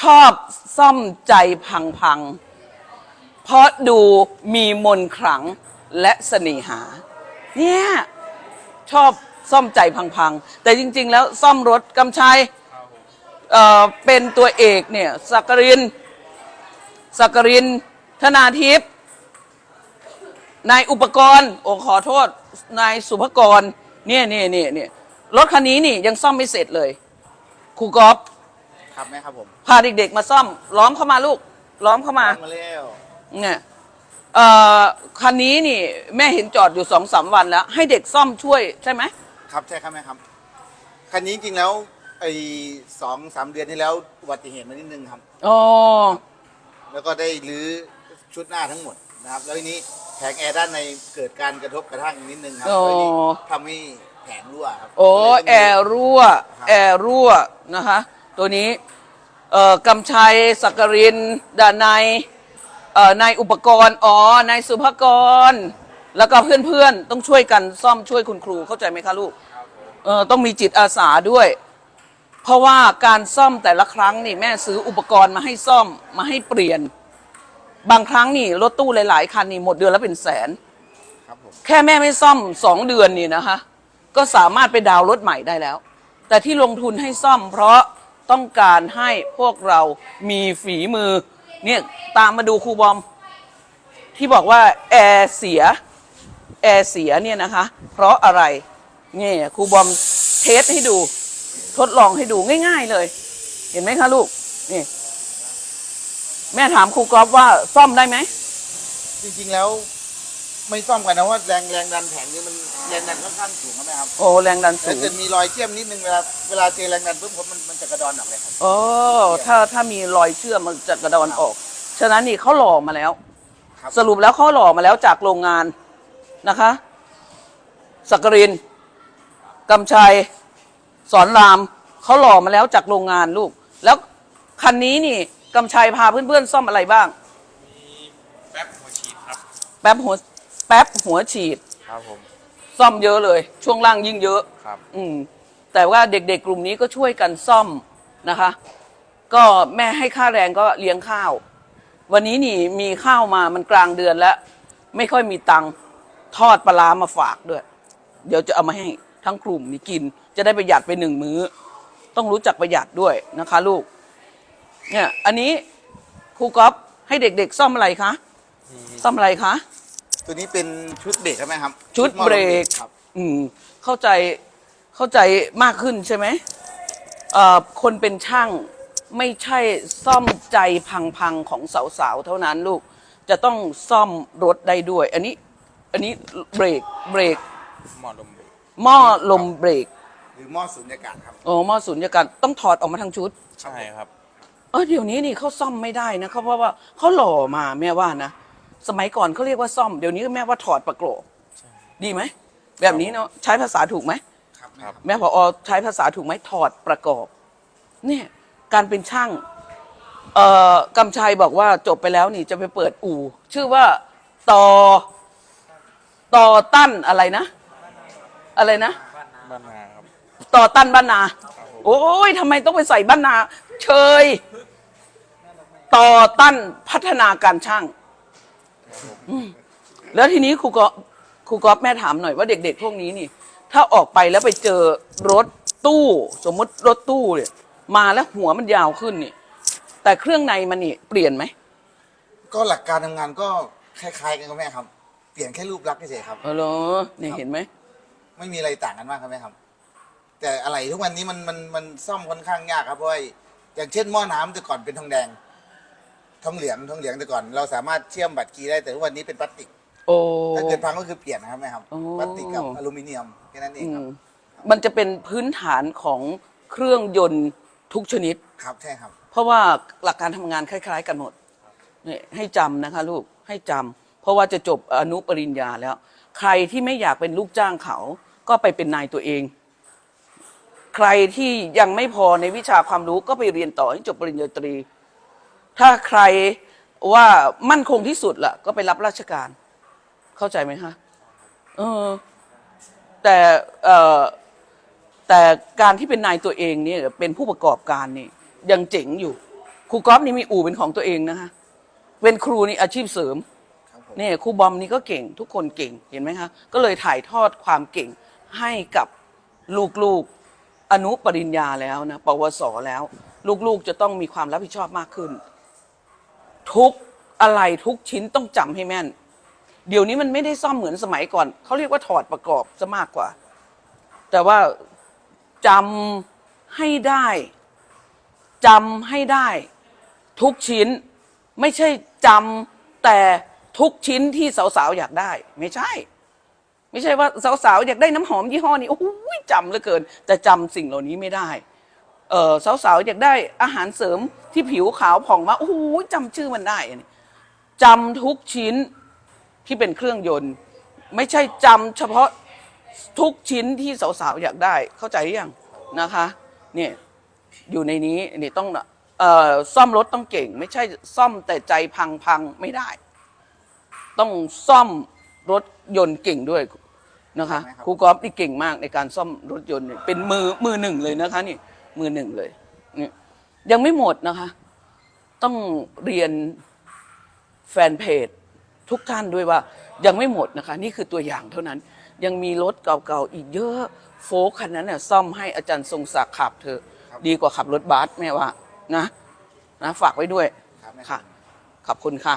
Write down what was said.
ชอบซ่อมใจพังๆ เพราะดูมีมนขลังและเสน่หา เนี่ยชอบซ่อมใจพังๆ แต่จริง ๆ แล้วซ่อมรถกำชัยเอ่อเป็นตัวเอกเนี่ยสักกรินสักกรินธนาทิพย์นายอุปกรณ์โอ้ขอโทษนายสุภกรเนี่ยเนี่ยเนี่ยเนี่ยรถคันนี้นี่ยังซ่อมไม่เสร็จเลยครูกอล์ฟ ครับแม่ครับผมพาเด็กๆมาซ่อม ล้อมเข้ามาลูก ล้อมเข้ามา มาแล้วเนี่ยเอ่อคันนี้นี่ แม่เห็นจอดอยู่สองสามวันแล้ว ให้เด็กซ่อมช่วยใช่ไหมครับใช่ครับแม่ครับคันนี้จริงๆแล้วไอ้สองสามเดือนที่แล้วอุบัติเหตุมานิดนึงครับ อ๋อแล้วก็ได้รื้อชุดหน้าทั้งหมดนะครับ แล้วทีนี้แผงแอร์ด้านในเกิดการกระทบกระทั่งนิดนึงครับโอ้แล้วทีนี้ทำให้แผงรั่วครับโอ้เลยแอต้องร์รั่ว แอร์รั่วนะคะ ตัวนี้เอ่อกำชัยสักกรินดานายเอ่อนายอุปกรณ์อ๋อนายสุภกร แล้วก็เพื่อนๆ ต้องช่วยกันซ่อมช่วยคุณครูเข้าใจไหมคะลูกเออต้องมีจิตอาสาด้วย เพราะว่าการซ่อมแต่ละครั้งนี่แม่ซื้ออุปกรณ์มาให้ซ่อมมาให้เปลี่ยน บางครั้งนี่รถตู้หลาย ๆ คันนี่หมดเดือนละเป็นแสนครับผมแค่แม่ไม่ซ่อมสองเดือนนี่นะคะ ก็สามารถไปดาวน์รถใหม่ได้แล้ว แต่ที่ลงทุนให้ซ่อมเพราะ ต้องการให้พวกเรามีฝีมือ เนี่ยตามมาดูครูบอม ที่บอกว่าแอร์เสียแอร์เสียเนี่ยนะคะ เพราะอะไรเนี่ยครูบอมเทสให้ดู ทดลองให้ดูง่าย ๆเลย เห็นไหมคะลูกนี่แม่ถามครูกอล์ฟว่าซ่อมได้ไหม จริงๆแล้ว ไม่ซ่อมกันนะว่าแรงแรงดันแผงนี้มันแรงดันค่อนข้างสูงครับแม่ครับโอ้แรงดันสูถ้างเกิดมีรอยเชื่อมนิดนึงเวลาเวลาเจอแรงดันปุ๊บผมมันมันจะกระดอนออกเลยครับ โอ้ถ้าถ้ามีรอยเชื่อมมันจะกระดอนออก ฉะนั้นนี่เขาหล่อมาแล้ว ครับ สรุปแล้วเขาหล่อมาแล้วจากโรงงานนะคะสักกรินกำชัย สอนรามเขาหล่อมาแล้วจากโรงงานลูก แล้วคันนี้นี่กำชัยพาเพื่อนๆซ่อมอะไรบ้างแป๊บหัวฉีดครับ แป๊บหัวแป๊บหัวฉีด ครับผม ซ่อมเยอะเลย ช่วงล่างยิ่งเยอะ ครับ อืมแต่ว่าเด็กๆ กลุ่มนี้ก็ช่วยกันซ่อมนะคะ ก็แม่ให้ค่าแรงก็เลี้ยงข้าว วันนี้นี่มีข้าวมามันกลางเดือนแล้ว ไม่ค่อยมีตังค์ทอดปลาร้ามาฝากด้วย เดี๋ยวจะเอามาให้ทั้งกลุ่มนี่กิน จะได้ประหยัดไปหนึ่งมื้อ ต้องรู้จักประหยัดด้วยนะคะ ลูก เนี่ย อันนี้ครูก๊อฟให้เด็กๆ ซ่อมอะไรคะ ซ่อมอะไรคะ ตัวนี้เป็นชุดเบรกครับแม่ครับชุดหม้อเบรลมกครับ อืม เข้าใจเข้าใจมากขึ้นใช่ไหมเอ่อคนเป็นช่างไม่ใช่ซ่อมใจพังๆของสาวๆเท่านั้นลูก จะต้องซ่อมรถได้ด้วย อันนี้ อันนี้เบรกเบรกหมอลมเบรกหม้อลมเบรกหรือหม้อสูญญากาศครับ โอ้หม้อสุญญากาศต้องถอดออกมาทั้งชุด ใช่ครับ เออเดี๋ยวนี้นี่เขาซ่อมไม่ได้นะเขาเพราะว่าเขาหล่อมาแม่ว่านะ สมัยก่อนเขาเรียกว่าซ่อมเดี๋ยวนี้แม่ว่าถอดประโกรกดีไหมแบบนี้เนาะใช้ภาษาถูกไหมครับครับแม่พอใช้ภาษาถูกไหมถอดประกอบ เนี่ยการเป็นช่างเอ่อกำชัยบอกว่าจบไปแล้วนี่จะไปเปิดอู่ ชื่อว่าต่อต่อตั้นอะไรนะ อะไรนะบ้านนาครับต่อตั้นบ้านนา โอ้ยทำไมต้องไปใส่บ้านนา เชย ต่อตั้นพัฒนาการช่างอืม แล้วทีนี้ครูกอครูกอฟแม่ถามหน่อยว่าเด็ก ๆ พวกนี้นี่ ถ้าออกไปแล้วไปเจอรถตู้ สมมติรถตู้เนี่ย มาแล้วหัวมันยาวขึ้นนี่ แต่เครื่องในมันนี่เปลี่ยนไหมก็หลักการทำงานก็คล้าย ๆ กันครับแม่ครับ เปลี่ยนแค่รูปลักษณ์เฉยๆครับ เออเหรอนี่เห็นไหมไม่มีอะไรต่างกันมากครับแม่ครับ แต่อะไรทุกวันนี้มันมันมันซ่อมค่อนข้างยากครับเพราะว่าอย่างเช่นหม้อน้ำแต่ก่อนเป็นทองแดง ทองเหลืองทองเหลืองแต่ก่อน เราสามารถเชื่อมบัตรคีย์ได้แต่ทุกวันนี้เป็นพลาสติกโอ้ ถ้าเกิดพังก็คือเปลี่ยนนะครับแม่ครับโอ้ พลาสติกกับอลูมิเนียมแค่นั้นเองอืครัมบมันจะเป็นพื้นฐานของเครื่องยนต์ทุกชนิด ครับใช่ครับ เพราะว่าหลักการทำงานคล้าย ๆ กันหมดนี่ให้จำนะคะลูกให้จำเพราะว่าจะจบอนุปริญญาแล้ว ใครที่ไม่อยากเป็นลูกจ้างเขา ก็ไปเป็นนายตัวเอง ใครที่ยังไม่พอในวิชาความรู้ก็ไปเรียนต่อให้จบปริญญาตรี ถ้าใครว่ามั่นคงที่สุดล่ะ ก็ไปรับราชการ เข้าใจไหมคะเออแต่เออแต่การที่เป็นนายตัวเองเนี่ยเป็นผู้ประกอบการนี่ยังเจ๋งอยู่ครูก๊อฟนี่มีอู่เป็นของตัวเองนะคะเป็นครูนี่อาชีพเสริมครับผมนี่ครูบอมนี่ก็เก่ง ทุกคนเก่งเห็นไหมคะก็เลยถ่ายทอดความเก่งให้กับลูกๆอนุปริญญาแล้วนะปวสแล้ว ลูกๆจะต้องมีความรับผิดชอบมากขึ้น ทุกอะไรทุกชิ้นต้องจำให้แม่น เดี๋ยวนี้มันไม่ได้ซ่อมเหมือนสมัยก่อน เขาเรียกว่าถอดประกอบซะมากกว่า แต่ว่าจำให้ได้จำให้ได้ ทุกชิ้นไม่ใช่จำแต่ทุกชิ้นที่สาวๆอยากได้ ไม่ใช่ ไม่ใช่ว่าสาวๆอยากได้น้ำหอมยี่ห้อนี้โอ้โหจำเหลือเกิน แต่จำสิ่งเหล่านี้ไม่ได้ ออสาวๆอยากได้อาหารเสริมที่ผิวขาวผ่องมาโอ้โหจำชื่อมันได้อันนี้จำทุกชิ้นที่เป็นเครื่องยนต์ ไม่ใช่จำเฉพาะทุกชิ้นที่สาวๆอยากได้เข้าใจหรือยังนะคะเนี่ยอยู่ในนี้นี่ต้องเอ่อซ่อมรถต้องเก่ง ไม่ใช่ซ่อมแต่ใจพังพังๆไม่ได้ ต้องซ่อมรถยนต์เก่งด้วยนะคะครูกอล์ฟนี่เก่งมากในการซ่อมรถยนต์เนี่ยเป็นมือมือหนึ่งเลยนะคะนี่ มือหนึ่งเลยนี่ยังไม่หมดนะคะ ต้องเรียนแฟนเพจทุกท่านด้วยว่ายังไม่หมดนะคะ นี่คือตัวอย่างเท่านั้น ยังมีรถเก่าๆอีกเยอะโฟล์คคันนั้นเนี่ยซ่อมให้อาจารย์ทรงศักดิ์ขับเธอะดีกว่าขับรถบัสแม่ว่านะนะฝากไว้ด้วยครับแม่ค่ะขอบคุณค่ะ